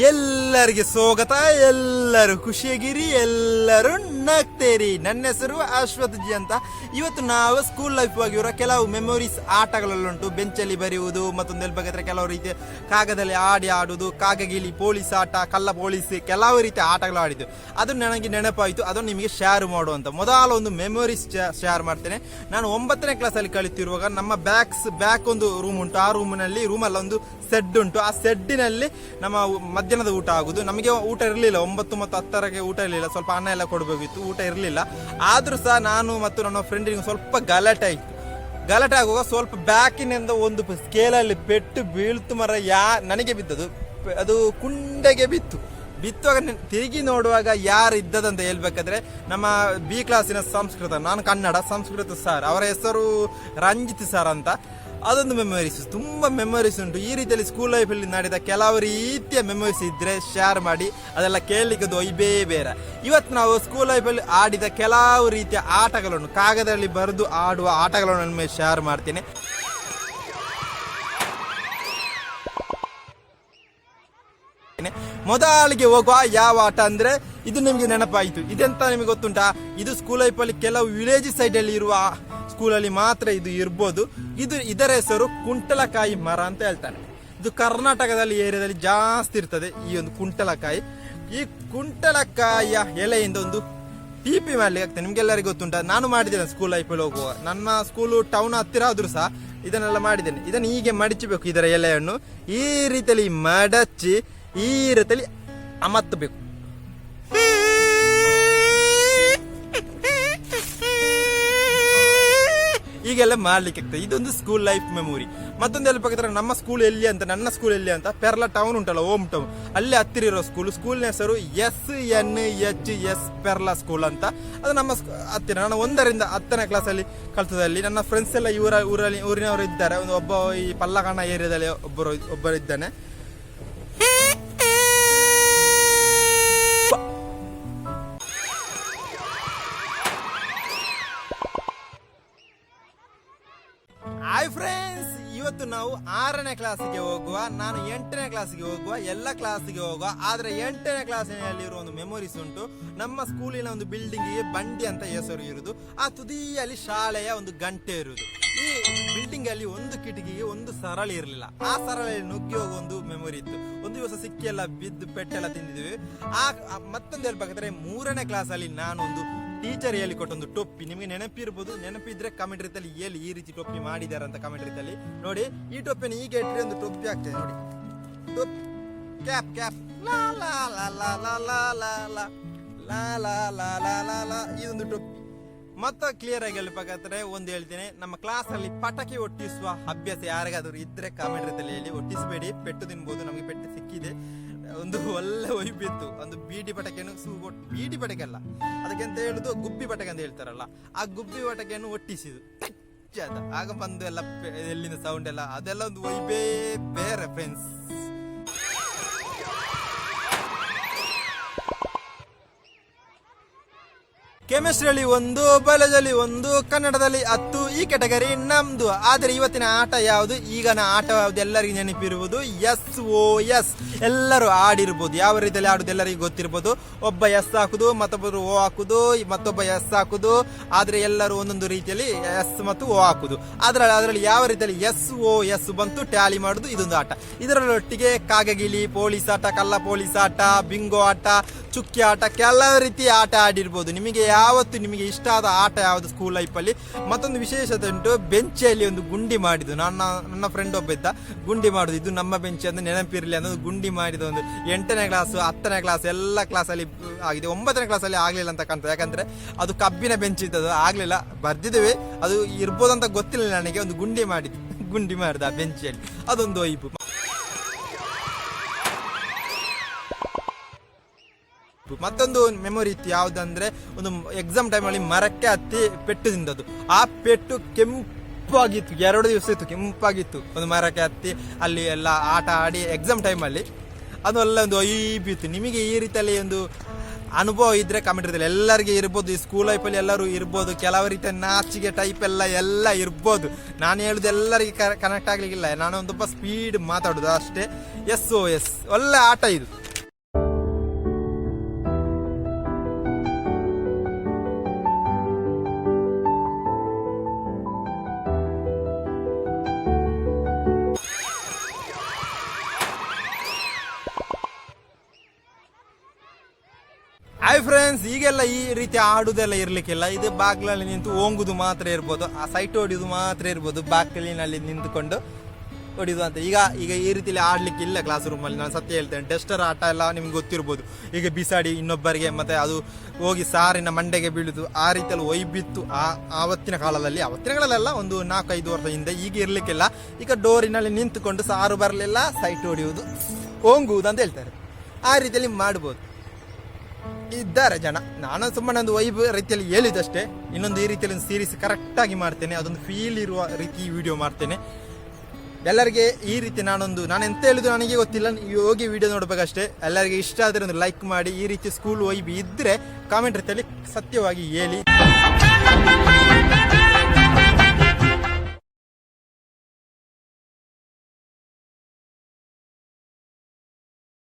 ಎಲ್ಲರಿಗೆ ಸ್ವಾಗತ ಎಲ್ಲರೂ ಖುಷಿಯಾಗಿರಿ ಎಲ್ಲರೂ ನಗ್ತೇರಿ ನನ್ನ ಹೆಸರು ಅಶ್ವಥ್ ಜಿ ಅಂತ. ಇವತ್ತು ನಾವು ಸ್ಕೂಲ್ ಲೈಫ್ ಆಗಿರೋ ಕೆಲವು ಮೆಮೊರೀಸ್ ಆಟಗಳಲ್ಲುಂಟು. ಬೆಂಚಲ್ಲಿ ಬರೆಯುವುದು, ಮತ್ತೊಂದು ಹೇಳ್ಬೇಕಾದ್ರೆ ಕೆಲವು ರೀತಿಯ ಕಾಗದಲ್ಲಿ ಆಡಿ ಆಡುವುದು, ಕಾಗಗಿಲಿ ಪೊಲೀಸ್ ಆಟ ಕಲ್ಲ ಪೊಲೀಸ್, ಕೆಲವು ರೀತಿಯ ಆಟಗಳು ಆಡಿದ್ದು. ಅದು ನನಗೆ ನೆನಪಾಯಿತು. ಅದನ್ನು ನಿಮಗೆ ಶೇರ್ ಮಾಡುವಂತ. ಮೊದಲ ಒಂದು ಮೆಮೊರೀಸ್ ಶೇರ್ ಮಾಡ್ತೇನೆ. ನಾನು ಒಂಬತ್ತನೇ ಕ್ಲಾಸಲ್ಲಿ ಕಲಿತಿರುವಾಗ ನಮ್ಮ ಬ್ಯಾಕ್ಸ್ ಬ್ಯಾಕ್ ಒಂದು ರೂಮ್ ಉಂಟು. ಆ ರೂಮಿನಲ್ಲಿ ರೂಮಲ್ಲಿ ಒಂದು ಸೆಡ್ ಉಂಟು. ಆ ಸೆಡ್ಡಿನಲ್ಲಿ ನಮ್ಮ ಮಧ್ಯಾಹ್ನದ ಊಟ ಆಗುದು ನಮಗೆ ಊಟ ಇರಲಿಲ್ಲ. ಒಂಬತ್ತು ಮತ್ತು ಹತ್ತರಕ್ಕೆ ಊಟ ಇರಲಿಲ್ಲ. ಸ್ವಲ್ಪ ಅನ್ನ ಎಲ್ಲ ಕೊಡಬೇಕಿತ್ತು ಊಟ ಇರಲಿಲ್ಲ. ಆದರೂ ಸಹ ನಾನು ಮತ್ತು ನನ್ನ ಫ್ರೆಂಡಿಗೆ ಸ್ವಲ್ಪ ಗಲಾಟೆ ಆಯಿತು. ಗಲಾಟೆ ಆಗುವಾಗ ಸ್ವಲ್ಪ ಬ್ಯಾಕಿನಿಂದ ಒಂದು ಸ್ಕೇಲಲ್ಲಿ ಪೆಟ್ಟು ಬೀಳ್ತು ಮರ ಯಾ, ನನಗೆ ಬಿದ್ದದು ಅದು ಕುಂಡೆಗೆ ಬಿತ್ತು. ಬಿತ್ತುವಾಗ ತಿರುಗಿ ನೋಡುವಾಗ ಯಾರು ಇದ್ದದಂತ ಹೇಳ್ಬೇಕಾದ್ರೆ ನಮ್ಮ ಬಿ ಕ್ಲಾಸಿನ ಸಂಸ್ಕೃತ, ನಾನು ಕನ್ನಡ, ಸಂಸ್ಕೃತ ಸರ್ ಅವರ ಹೆಸರು ರಂಜಿತ್ ಸರ್ ಅಂತ. ಅದೊಂದು ಮೆಮೊರೀಸ್ ತುಂಬ ಮೆಮೊರೀಸ್ ಉಂಟು. ಈ ರೀತಿಯಲ್ಲಿ ಸ್ಕೂಲ್ ಲೈಫಲ್ಲಿ ನಡೆದ ಕೆಲವು ರೀತಿಯ ಮೆಮೊರೀಸ್ ಇದ್ದರೆ ಶೇರ್ ಮಾಡಿ, ಅದೆಲ್ಲ ಕೇಳಲಿಕ್ಕೆ ಒಯ್ಬೇ ಬೇರೆ ಇವತ್ತು ನಾವು ಸ್ಕೂಲ್ ಲೈಫಲ್ಲಿ ಆಡಿದ ಕೆಲವು ರೀತಿಯ ಆಟಗಳನ್ನು, ಕಾಗದದಲ್ಲಿ ಬರೆದು ಆಡುವ ಆಟಗಳನ್ನು ನಿಮಗೆ ಶೇರ್ ಮಾಡ್ತೇನೆ. ಮೊದಲಿಗೆ ಹೋಗುವ ಯಾವ ಆಟ ಅಂದ್ರೆ, ಇದು ನಿಮಗೆ ನೆನಪಾಯಿತು. ಇದೆಂತ ನಿಮಗೆ ಗೊತ್ತುಂಟಾ? ಇದು ಸ್ಕೂಲ್ ಲೈಫಲ್ಲಿ ಕೆಲವು ವಿಲೇಜ್ ಸೈಡ್ ಅಲ್ಲಿ ಇರುವ ಸ್ಕೂಲಲ್ಲಿ ಮಾತ್ರ ಇದು ಇರ್ಬೋದು. ಇದು ಇದರ ಹೆಸರು ಕುಂಟಲಕಾಯಿ ಮರ ಅಂತ ಹೇಳ್ತಾರೆ. ಇದು ಕರ್ನಾಟಕದಲ್ಲಿ ಏರಿಯಾದಲ್ಲಿ ಜಾಸ್ತಿ ಇರ್ತದೆ ಈ ಒಂದು ಕುಂಟಲಕಾಯಿ. ಈ ಕುಂಟಲಕಾಯಿಯ ಎಲೆಯಿಂದ ಒಂದು ಟಿಪಿ ಮಾಡ್ಲಿಕ್ಕೆ ಆಗ್ತದೆ. ನಿಮ್ಗೆಲ್ಲರಿಗೂ ಗೊತ್ತುಂಟ? ನಾನು ಮಾಡಿದ್ದೇನೆ ಸ್ಕೂಲ್ ಲೈಫಲ್ಲಿ ಹೋಗುವ ನನ್ನ ಸ್ಕೂಲು ಟೌನ್ ಹತ್ತಿರ ಆದ್ರೂ ಸಹ ಇದನ್ನೆಲ್ಲ ಮಾಡಿದ್ದೇನೆ. ಇದನ್ನು ಹೀಗೆ ಮಡಚಬೇಕು, ಇದರ ಎಲೆಯನ್ನು. ಈ ರೀತಿಯಲ್ಲಿ ಮಡಚಿ, ಈ ರೀತಿಯಲ್ಲಿ ಅಮತ್ತಬೇಕು. ಈಗೆಲ್ಲ ಮಾಡ್ಲಿಕ್ಕೆ ಆಗ್ತದೆ. ಇದೊಂದು ಸ್ಕೂಲ್ ಲೈಫ್ ಮೆಮೊರಿ ಮತ್ತೊಂದು ಹೇಳ್ಬೇಕಾದ್ರೆ ನಮ್ಮ ಸ್ಕೂಲ್ ಎಲ್ಲಿ ಅಂತ, ನನ್ನ ಸ್ಕೂಲ್ ಎಲ್ಲಿ ಅಂತ, ಪೆರ್ಲ ಟೌನ್ ಉಂಟಲ್ಲ ಓಮ್ ಟೌನ್ ಅಲ್ಲಿ ಹತ್ತಿರ ಇರೋ ಸ್ಕೂಲ್ ಸ್ಕೂಲ್ನ ಹೆಸರು S N H S Perla school ಅಂತ. ಅದು ನಮ್ಮ ಹತ್ತಿರ. ನಾನು ಒಂದರಿಂದ ಹತ್ತನೇ ಕ್ಲಾಸಲ್ಲಿ ಕಲ್ತದಲ್ಲಿ ನನ್ನ ಫ್ರೆಂಡ್ಸ್ ಎಲ್ಲ ಇವರ, ಊರಲ್ಲಿ, ಊರಿನವರು ಇದ್ದಾರೆ. ಒಂದು ಒಬ್ಬ ಈ ಪಲ್ಲಗಣ್ಣ ಏರಿಯಾದಲ್ಲಿ ಒಬ್ಬರು ಒಬ್ಬರು ಇದ್ದಾನೆ ಆರನೇ ಕ್ಲಾಸಿಗೆ ಹೋಗುವ, ನಾನು ಎಂಟನೇ ಕ್ಲಾಸಿಗೆ ಹೋಗುವ, ಎಲ್ಲ ಕ್ಲಾಸಿಗೆ ಹೋಗುವ. ಆದರೆ ಎಂಟನೇ ಕ್ಲಾಸಿನಲ್ಲಿರುವ ಒಂದು ಮೆಮೊರೀಸ್ ಉಂಟು. ನಮ್ಮ ಸ್ಕೂಲಿನ ಒಂದು ಬಿಲ್ಡಿಂಗಿಗೆ ಬಂಡಿ ಅಂತ ಹೆಸರು ಇರುವುದು ಆ ತುದಿಯಲ್ಲಿ ಶಾಲೆಯ ಒಂದು ಗಂಟೆ ಇರುವುದು ಈ ಬಿಲ್ಡಿಂಗ್ ಅಲ್ಲಿ ಒಂದು ಕಿಟಕಿಗೆ ಒಂದು ಸರಳಿ ಇರಲಿಲ್ಲ. ಆ ಸರಳಲ್ಲಿ ನುಗ್ಗಿ ಹೋಗುವ ಒಂದು ಮೆಮೊರಿ ಇತ್ತು. ಒಂದು ದಿವಸ ಸಿಕ್ಕಿ ಎಲ್ಲ ಬಿದ್ದು ಪೆಟ್ಟೆಲ್ಲ ತಿಂದಿದ್ವಿ. ಆ ಮತ್ತೊಂದು ಹೇಳ್ಬೇಕಾದ್ರೆ ಮೂರನೇ ಕ್ಲಾಸ್ ಅಲ್ಲಿ ನಾನೊಂದು ಟೀಚರ್ ಹೇಳಿಕೊಟ್ಟೊಂದು ಟೊಪ್ಪಿ ನಿಮಗೆ ನೆನಪಿರ್ಬೋದು ನೆನಪಿದ್ರೆ ಕಮೆಂಟ್ ರೀತಿಯಲ್ಲಿ ಎಲ್ಲಿ ಈ ರೀತಿ ಟೊಪ್ಪಿ ಮಾಡಿದ್ದಾರೆ ಅಂತ ಕಮೆಂಟ್ ರೀತಿಯಲ್ಲಿ ನೋಡಿ ಈ ಟೊಪ್ಪಿನ ಈಗ ಇಟ್ಟರೆ ಒಂದು ಟೊಪ್ಪಿ ಆಗ್ತದೆ ನೋಡಿ ಕ್ಯಾಪ್ ಕ್ಯಾಪ್ ಲಾ ಲಾ ಲಾ ಲಾ ಲಾ ಲಾ ಲಾ ಲಾ ಲಾ ಲಾ ಲಾ ಲಾ ಲಾ ಲಾ ಇದೊಂದು ಟೊಪ್ಪಿ ಮತ್ತೆ ಕ್ಲಿಯರ್ ಆಗಿ ಹೇಳ್ಬೇಕಾದ್ರೆ ಒಂದು ಹೇಳ್ತೇನೆ ನಮ್ಮ ಕ್ಲಾಸ್ ಅಲ್ಲಿ ಪಟಾಕಿ ಒಟ್ಟಿಸುವ ಅಭ್ಯಾಸ ಯಾರಿಗಾದರೂ ಇದ್ರೆ ಕಾಮೆಂಟ್ ರೀತಿಯಲ್ಲಿ ಹೇಳಿ ಒಟ್ಟಿಸಬೇಡಿ ಪೆಟ್ಟು ತಿನ್ಬೋದು ನಮಗೆ ಪೆಟ್ಟು ಸಿಕ್ಕಿದೆ ಒಂದು ಒಳ್ಳೆ ಒಯ್ಬಿತ್ತು ಒಂದು ಬೀಡಿ ಪಟಕೆಯನ್ನು ಸೂ ಕೊಟ್ಟು ಬೀಡಿ ಪಟಾಕಿ ಅಲ್ಲ, ಅದಕ್ಕೆ ಅಂತ ಹೇಳುದು ಗುಬ್ಬಿ ಪಟಕೆ ಅಂತ ಹೇಳ್ತಾರಲ್ಲ, ಆ ಗುಬ್ಬಿ ಪಟಕೆಯನ್ನು ಒಟ್ಟಿಸಿದು. ಅದ ಆಗ ಬಂದು ಎಲ್ಲ ಎಲ್ಲಿನ ಸೌಂಡ್ ಎಲ್ಲ, ಅದೆಲ್ಲ ಒಂದು ಒಯ್ಬೇ ಬೇರೆ ಫ್ರೆಂಡ್ಸ್ ಕೆಮಿಸ್ಟ್ರಿಯಲ್ಲಿ ಒಂದು ಬಯಾಲಜಿಯಲ್ಲಿ ಒಂದು, ಕನ್ನಡದಲ್ಲಿ ಹತ್ತು ಈ ಕೆಟಗರಿ ನಮ್ದು. ಆದರೆ ಇವತ್ತಿನ ಆಟ ಯಾವುದು? ಈಗಿನ ಆಟ ಯಾವುದು? ಎಲ್ಲರಿಗೂ ನೆನಪಿರುವುದು ಎಸ್ ಓ ಎಸ್ ಎಲ್ಲರೂ ಆಡಿರ್ಬೋದು. ಯಾವ ರೀತಿಯಲ್ಲಿ ಆಡೋದು ಎಲ್ಲರಿಗೂ ಗೊತ್ತಿರ್ಬೋದು. ಒಬ್ಬ ಎಸ್ ಹಾಕುದು, ಮತ್ತೊಬ್ಬರು ಓ ಹಾಕುದು, ಮತ್ತೊಬ್ಬ ಎಸ್ ಹಾಕುದು. ಆದರೆ ಎಲ್ಲರೂ ಒಂದೊಂದು ರೀತಿಯಲ್ಲಿ ಎಸ್ ಮತ್ತು ಓ ಹಾಕುದು. ಅದರಲ್ಲಿ ಅದರಲ್ಲಿ ಯಾವ ರೀತಿಯಲ್ಲಿ ಎಸ್ ಓ ಎಸ್ ಬಂತು ಟ್ಯಾಲಿ ಮಾಡುದು, ಇದೊಂದು ಆಟ. ಇದರೊಟ್ಟಿಗೆ ಕಾಗಗಿಲಿ ಪೊಲೀಸ್ ಆಟ, ಕಲ್ಲ ಪೊಲೀಸ್ ಆಟ ಬಿಂಗೋ ಆಟ ಚುಕ್ಕಿ ಆಟ, ಕೆಲವು ರೀತಿಯ ಆಟ ಆಡಿರ್ಬೋದು. ನಿಮಗೆ ಯಾವತ್ತು ನಿಮಗೆ ಇಷ್ಟ ಆದ ಆಟ ಯಾವುದು ಸ್ಕೂಲ್ ಲೈಫಲ್ಲಿ ಮತ್ತೊಂದು ವಿಶೇಷತೆ ಉಂಟು ಬೆಂಚಲ್ಲಿ ಒಂದು ಗುಂಡಿ ಮಾಡಿದ್ದು. ನನ್ನ ನನ್ನ ಫ್ರೆಂಡ್ ಒಬ್ಬ ಇದ್ದ, ಗುಂಡಿ ಮಾಡುದು. ಇದು ನಮ್ಮ ಬೆಂಚ್ ಅಂತ ನೆನಪಿರಲಿ ಅನ್ನೋದು ಗುಂಡಿ ಮಾಡಿದ ಒಂದು ಎಂಟನೇ ಕ್ಲಾಸ್ ಹತ್ತನೇ ಕ್ಲಾಸ್ ಎಲ್ಲ ಕ್ಲಾಸಲ್ಲಿ ಆಗಿದೆ. ಒಂಬತ್ತನೇ ಕ್ಲಾಸಲ್ಲಿ ಆಗಲಿಲ್ಲ ಅಂತ ಕಾಣ್ತದೆ. ಯಾಕಂದ್ರೆ ಅದು ಕಬ್ಬಿನ ಬೆಂಚ್ ಇದ್ದದು ಆಗಲಿಲ್ಲ. ಬರ್ದಿದ್ದೇವೆ. ಅದು ಇರ್ಬೋದಂತ ಗೊತ್ತಿಲ್ಲ ನನಗೆ. ಒಂದು ಗುಂಡಿ ಮಾಡಿದ್ದು, ಗುಂಡಿ ಮಾಡಿದ ಆ ಬೆಂಚಲ್ಲಿ ಅದೊಂದು ವೈಬು. ಮತ್ತೊಂದು ಮೆಮೊರಿ ಇತ್ತು ಯಾವುದಂದ್ರೆ ಒಂದು ಎಕ್ಸಾಮ್ ಟೈಮಲ್ಲಿ ಮರಕ್ಕೆ ಹತ್ತಿ ಪೆಟ್ಟು ತಿಂದದ್ದು. ಆ ಪೆಟ್ಟು ಕೆಂಪಾಗಿತ್ತು, ಎರಡು ದಿವಸ ಇತ್ತು ಕೆಂಪಾಗಿತ್ತು. ಒಂದು ಮರಕ್ಕೆ ಹತ್ತಿ, ಅಲ್ಲಿ ಎಲ್ಲ ಆಟ ಆಡಿ ಎಕ್ಸಾಮ್ ಟೈಮಲ್ಲಿ ಅದು ಎಲ್ಲ ಒಂದು ಐಬಿತ್ತು. ನಿಮಗೆ ಈ ರೀತಿಯಲ್ಲಿ ಒಂದು ಅನುಭವ ಇದ್ರೆ ಕಮೆಂಟ್ ಇರ್ತದೆ ಎಲ್ಲರಿಗೆ ಇರ್ಬೋದು, ಈ ಸ್ಕೂಲ್ ಲೈಫಲ್ಲಿ ಎಲ್ಲರೂ ಇರ್ಬೋದು ಕೆಲವು ರೀತಿಯ ನಾಚಿಗೆ ಟೈಪ್ ಎಲ್ಲ ಎಲ್ಲ ಇರ್ಬೋದು. ನಾನು ಹೇಳುದು ಎಲ್ಲರಿಗೆ ಕನೆಕ್ಟ್ ಆಗ್ಲಿಕ್ಕಿಲ್ಲ. ನಾನು ಒಂದು ಸ್ಪೀಡ್ ಮಾತಾಡೋದು ಅಷ್ಟೇ. ಎಸ್ ಓ ಎಸ್ ಒಳ್ಳೆ ಆಟ ಇದು. ಹಾಯ್ ಫ್ರೆಂಡ್ಸ್ ಈಗೆಲ್ಲ ಈ ರೀತಿ ಆಡುದೆಲ್ಲ ಇರ್ಲಿಕ್ಕಿಲ್ಲ. ಇದು ಬಾಗ್ಲಲ್ಲಿ ನಿಂತು ಓಂಗುದು ಮಾತ್ರ ಇರ್ಬೋದು. ಆ ಸೈಟ್ ಹೊಡಿಯೋದು ಮಾತ್ರ ಇರ್ಬೋದು. ಬಾಗ್ಲಿನಲ್ಲಿ ನಿಂತುಕೊಂಡು ಹೊಡಿಯೋದು ಅಂತ. ಈಗ ಈಗ ಈ ರೀತಿಲಿ ಆಡ್ಲಿಕ್ಕೆ ಇಲ್ಲ ಕ್ಲಾಸ್ ರೂಮಲ್ಲಿ ನಾನು ಸತ್ಯ ಹೇಳ್ತೇನೆ. ಡಸ್ಟರ್ ಆಟ ಎಲ್ಲ ನಿಮ್ಗೆ ಗೊತ್ತಿರ್ಬೋದು. ಈಗ ಬಿಸಾಡಿ ಇನ್ನೊಬ್ಬರಿಗೆ ಮತ್ತೆ ಅದು ಹೋಗಿ ಸಾರಿನ ಮಂಡೆಗೆ ಬೀಳುದು. ಆ ರೀತಿಯಲ್ಲಿ ಒಯ್ ಬಿತ್ತು ಆ, ಆವತ್ತಿನ ಕಾಲದಲ್ಲಿ, ಆವತ್ತಿನ ಕಾಲದಲ್ಲ, ಒಂದು ನಾಲ್ಕೈದು ವರ್ಷ ಹಿಂದೆ ಈಗ ಇರ್ಲಿಕ್ಕಿಲ್ಲ. ಈಗ ಡೋರಿನಲ್ಲಿ ನಿಂತುಕೊಂಡು ಸಾರು ಬರಲಿಲ್ಲ ಸೈಟ್ ಹೊಡೆಯುವುದು ಓಂಗುವುದು ಅಂತ ಹೇಳ್ತಾರೆ. ಆ ರೀತಿಯಲ್ಲಿ ಮಾಡ್ಬೋದು. ಇದ್ದಾರೆ ಜನ. ನಾನು ಸುಮ್ಮನೆ ಒಂದು ವೈಬ್ ರೀತಿಯಲ್ಲಿ ಹೇಳಿದಷ್ಟೇ. ಇನ್ನೊಂದು ಈ ರೀತಿಯಲ್ಲಿ ಒಂದು ಸೀರೀಸ್ ಕರೆಕ್ಟಾಗಿ ಮಾಡ್ತೇನೆ. ಅದೊಂದು ಫೀಲ್ ಇರುವ ರೀತಿ ವಿಡಿಯೋ ಮಾಡ್ತೇನೆ. ಎಲ್ಲರಿಗೆ ಈ ರೀತಿ ನಾನೊಂದು, ನಾನು ಎಂತ ಹೇಳಿದ್ರು ನನಗೆ ಗೊತ್ತಿಲ್ಲ. ಹೋಗಿ ವಿಡಿಯೋ ನೋಡ್ಬೇಕಷ್ಟೇ. ಎಲ್ಲರಿಗೆ ಇಷ್ಟ ಆದರೆ ಒಂದು ಲೈಕ್ ಮಾಡಿ, ಈ ರೀತಿ ಸ್ಕೂಲ್ ವೈಬ್ ಇದ್ದರೆ ಕಾಮೆಂಟ್ ರೀತಿಯಲ್ಲಿ ಸತ್ಯವಾಗಿ ಹೇಳಿ.